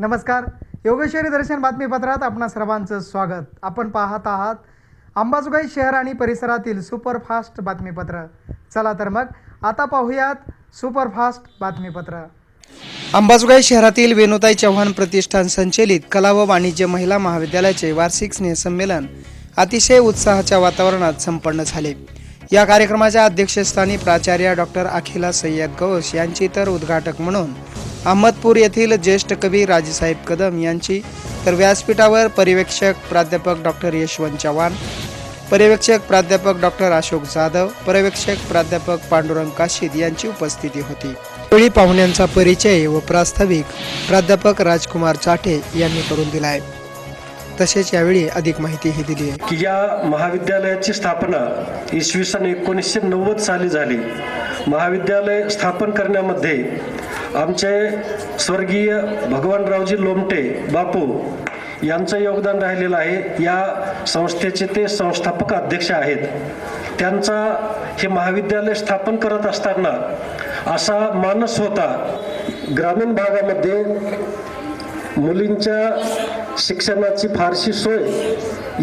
नमस्कार. योगेश्वरी दर्शन बातमीपत्रात आपणा सर्वांचं स्वागत. आपण पाहत आहात अंबाजोगाई शहर आणि परिसरातील सुपरफास्ट बातमीपत्र. चला तर मग आता पाहूयात सुपरफास्ट बातमीपत्र. अंबाजोगाई शहरातील वेणुताई चव्हाण प्रतिष्ठान संचलित कला व वाणिज्य महिला महाविद्यालयाचे वार्षिक स्नेहसंमेलन अतिशय उत्साहाच्या वातावरणात संपन्न झाले. या कार्यक्रमाच्या अध्यक्षस्थानी प्राचार्य डॉक्टर अखिला सय्यद गौस यांची तर उद्घाटक म्हणून अहमदपूर येथील ज्येष्ठ कवी राजेसाहेब कदम यांची तर व्यासपीठावर पर्यवेक्षक प्राध्यापक डॉक्टर यशवंत चव्हाण पर्यवेक्षक प्राध्यापक डॉक्टर अशोक जाधव पर्यवेक्षक प्राध्यापक पांडुरंग काशीद यांची उपस्थिती होती. वेळी पाहुण्यांचा परिचय व प्रास्ताविक प्राध्यापक राजकुमार चाटे यांनी करून दिला आहे तसेच यावेळी अधिक माहितीही दिली आहे. की या महाविद्यालयाची स्थापना इसवी सन एकोणीसशे नव्वद साली झाली. महाविद्यालय स्थापन करण्यामध्ये आमचे स्वर्गीय भगवानरावजी लोमटे बापू यांचं योगदान राहिलेलं आहे. या संस्थेचे ते संस्थापक अध्यक्ष आहेत. त्यांचा हे महाविद्यालय स्थापन करत असताना असा मानस होता. ग्रामीण भागामध्ये मुलींच्या शिक्षणाची फारशी सोय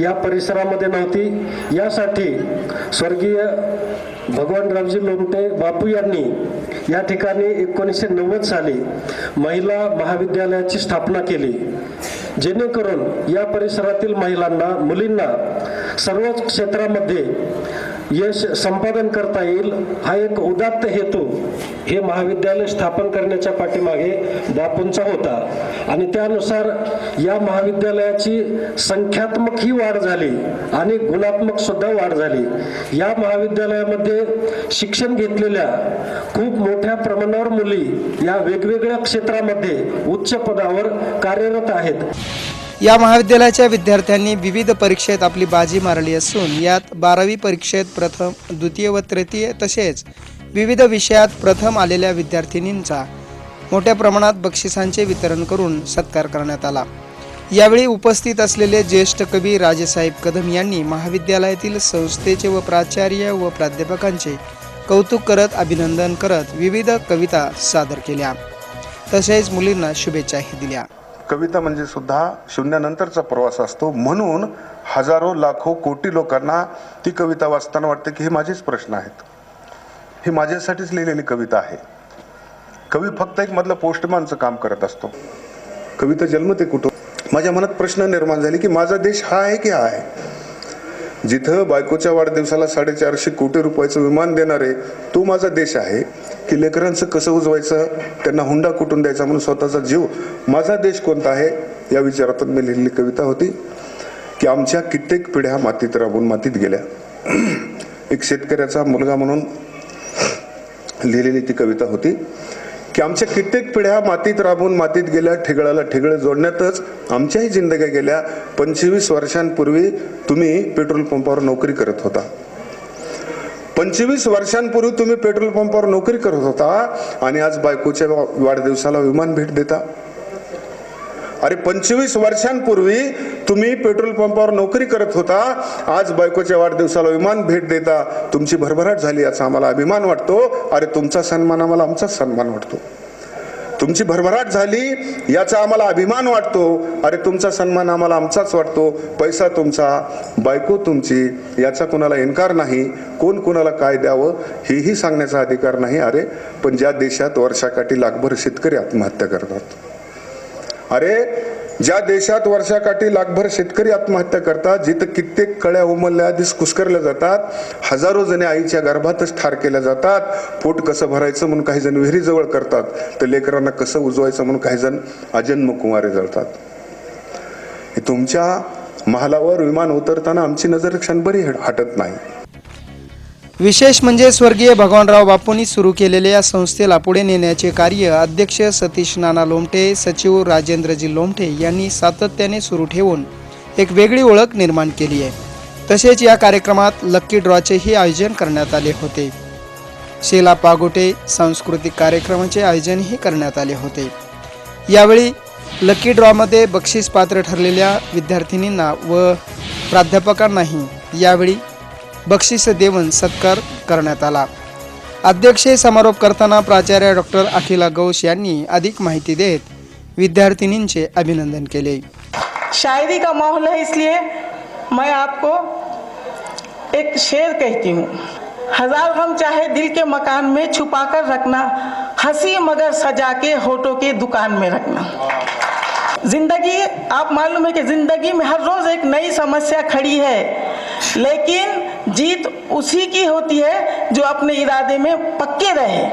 या परिसरामध्ये नव्हती. यासाठी स्वर्गीय भगवानरावजी लोमटे बापू यांनी या ठिकाणी एकोणीसशे नव्वद साली महिला महाविद्यालयाची स्थापना केली. जेणेकरून या परिसरातील महिलांना मुलींना सर्वच क्षेत्रामध्ये यश संपादन करता येईल. हा एक उदात्त हेतू हे महाविद्यालय स्थापन करण्याच्या पाठीमागे बापूंचा होता. आणि त्यानुसार या महाविद्यालयाची संख्यात्मक ही वाढ झाली आणि गुणात्मक सुद्धा वाढ झाली. या महाविद्यालयामध्ये शिक्षण घेतलेल्या खूप मोठ्या प्रमाणावर मुली या वेगवेगळ्या क्षेत्रामध्ये उच्च पदावर कार्यरत आहेत. या महाविद्यालयाच्या विद्यार्थ्यांनी विविध परीक्षेत आपली बाजी मारली असून यात बारावी परीक्षेत प्रथम द्वितीय व तृतीय तसेच विविध विषयात प्रथम आलेल्या विद्यार्थिनींचा मोठ्या प्रमाणात बक्षिसांचे वितरण करून सत्कार करण्यात आला. यावेळी उपस्थित असलेले ज्येष्ठ कवी राजेसाहेब कदम यांनी महाविद्यालयातील संस्थेचे व प्राचार्य व प्राध्यापकांचे कौतुक करत अभिनंदन करत विविध कविता सादर केल्या. तसेच मुलींना शुभेच्छाही दिल्या. कविता म्हणजे सुद्धा शून्यानंतरचा प्रवास असतो. म्हणून हजारो लाखो कोटी लोकांना ती कविता वाचताना वाटते की हे माझेच प्रश्न आहेत. ही माझ्यासाठीच लिहिलेली कविता आहे. कवी फक्त एक मधलं पोस्टमॅनचं काम करत असतो. कविता जन्मते कुठं माझ्या मनात प्रश्न निर्माण झाले की माझा देश हा आहे की हा आहे? जिथं बायकोच्या वाढदिवसाला साडेचारशे कोटी रुपयाचं विमान देणार आहे तो माझा देश आहे की लेकरांचं कसं उजवायचं त्यांना हुंडा कुठून द्यायचा म्हणून स्वतःचा जीव माझा देश कोणता आहे या विचारातून मी लिहिलेली कविता होती की आमच्या कित्येक पिढ्या मातीत राबून मातीत गेल्या. एक शेतकऱ्याचा मुलगा म्हणून लिहिलेली ती कविता होती की आमच्या कित्येक पिढ्या मातीत राबून मातीत गेल्या ठिगळ्याला ठिगळ जोडण्यातच आमच्याही जिंदग्या गेल्या. पंचवीस वर्षांपूर्वी तुम्ही पेट्रोल पंपावर नोकरी करत होता. पंचवीस वर्षांपूर्वी तुम्ही पेट्रोल पंपावर नोकरी करत होता आणि आज बायकोच्या वाढदिवसाला विमान भेट देता. अरे पंचवीस वर्षांपूर्वी तुम्ही पेट्रोल पंपावर नोकरी करत होता आज बायकोच्या वाढदिवसाला विमान भेट देता. तुमची भरभराट झाली याचा आम्हाला अभिमान वाटतो. अरे तुमचा सन्मान आम्हाला आमचाच सन्मान वाटतो. तुमची भरभराट झाली याचा आम्हाला अभिमान वाटतो. अरे तुमचा सन्मान आम्हाला आमचाच वाटतो. पैसा तुमचा बायको तुमची याचा कुणाला इन्कार नाही. कोण कुणाला काय द्यावं हेही सांगण्याचा अधिकार नाही. अरे पण ज्या देशात वर्षाकाठी लाखभर शेतकरी आत्महत्या करतात. अरे ज्या देशात वर्षाकाठी लाखभर शेतकरी आत्महत्या करतात जिथं कित्येक कळ्या उमलल्या आधीच कुस्करल्या जातात हजारो जणे आईच्या गर्भातच ठार केल्या जातात. पोट कसं भरायचं म्हणून काही जण विहिरीजवळ करतात तर लेकरांना कसं उजवायचं म्हणून काही जण अजन्म कुमारे जळतात. हे तुमच्या महालावर विमान उतरताना आमची नजर क्षणभरी हटत नाही. विशेष म्हणजे स्वर्गीय भगवानराव बापूंनी सुरू केलेल्या या संस्थेला पुढे नेण्याचे कार्य अध्यक्ष सतीश नाना लोमटे सचिव राजेंद्रजी लोमटे यांनी सातत्याने सुरू ठेवून एक वेगळी ओळख निर्माण केली आहे. तसेच या कार्यक्रमात लक्की ड्रॉचेही आयोजन करण्यात आले होते. शेला पागोटे सांस्कृतिक कार्यक्रमाचे आयोजनही करण्यात आले होते. यावेळी लकी ड्रॉमध्ये बक्षीस पात्र ठरलेल्या विद्यार्थिनींना व प्राध्यापकांनाही यावेळी बक्षीस देऊन सत्कार करण्यात आला. अध्यक्षीय समारोप करताना प्राचार्य डॉक्टर अखिला गौश यांनी अधिक माहिती देत विद्यार्थिनींचे अभिनंदन केले. शायरी का माहौल है इसलिए मैं आपको एक शेर कहती हूँ। हज़ार गम चाहे दिल के मकान में छुपा कर रखना, हँसी मगर सजा के होठों के दुकान में रखना। ज़िंदगी, आप मालूम है कि ज़िंदगी में हर रोज एक नई समस्या खड़ी है। लेकिन जीत उसी की होती है जो अपने इरादे में पक्के रहे।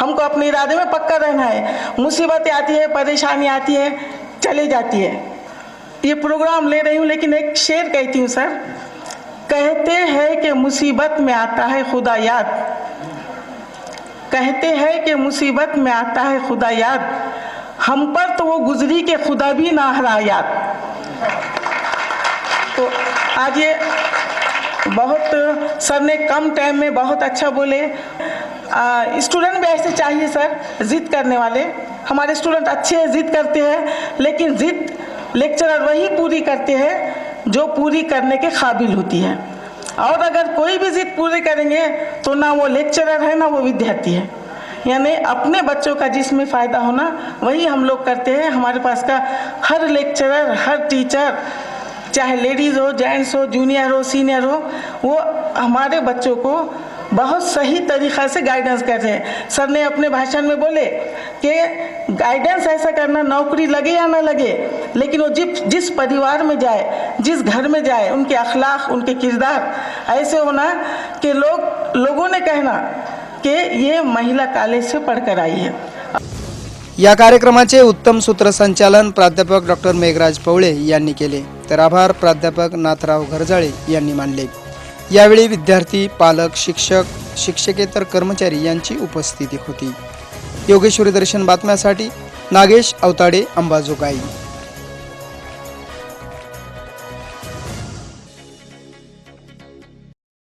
हमको अपने इरादे में पक्का रहना है। मुसीबतें आती है, परेशानी आती है, चले जाती है। ये प्रोग्राम ले रही हूँ, लेकिन एक शेर कहती हूँ, सर। कहते हैं कि मुसीबत में आता है खुदा याद। कहते हैं कि मुसीबत में आता है खुदा याद। हम पर तो वो गुजरी के खुदा भी ना रहा याद। तो आज ये बहुत, सर ने कम टाइम में बहुत अच्छा बोले। स्टूडेंट भी ऐसे चाहिए, सर, जिद करने वाले। हमारे स्टूडेंट अच्छे हैं, जिद करते हैं, लेकिन जिद लेक्चरर वही पूरी करते हैं, जो पूरी करने के काबिल होती है। और अगर कोई भी जिद पूरी करेंगे तो ना वो लेक्चरर है, ना वो विद्यार्थी है। यानी अपने बच्चों का जिसमें फ़ायदा होना, वही हम लोग करते हैं। हमारे पास का हर लेक्चरर हर टीचर चाहे लेडीज़ हो जेंट्स हो जूनियर हो सीनियर हो वो हमारे बच्चों को बहुत सही तरीक़ा से गाइडेंस कर रहे हैं। सर ने अपने भाषण में बोले कि गाइडेंस ऐसा करना नौकरी लगे या ना लगे लेकिन वो जिस जिस परिवार में जाए जिस घर में जाए उनके अखलाक उनके किरदार ऐसे होना कि लोग लोगों ने कहना कि ये महिला कॉलेज से पढ़कर आई है। या कार्यक्रमाचे उत्तम सूत्रसंचालन प्राध्यापक डॉक्टर मेघराज पवळे यांनी केले. तर आभार प्राध्यापक नाथराव घरजाळे यांनी मानले. यावेळी विद्यार्थी पालक शिक्षक शिक्षकेतर कर्मचारी यांची उपस्थिती होती. योगेश्वरी दर्शन बातम्यासाठी नागेश अवताडे अंबाजोगाई.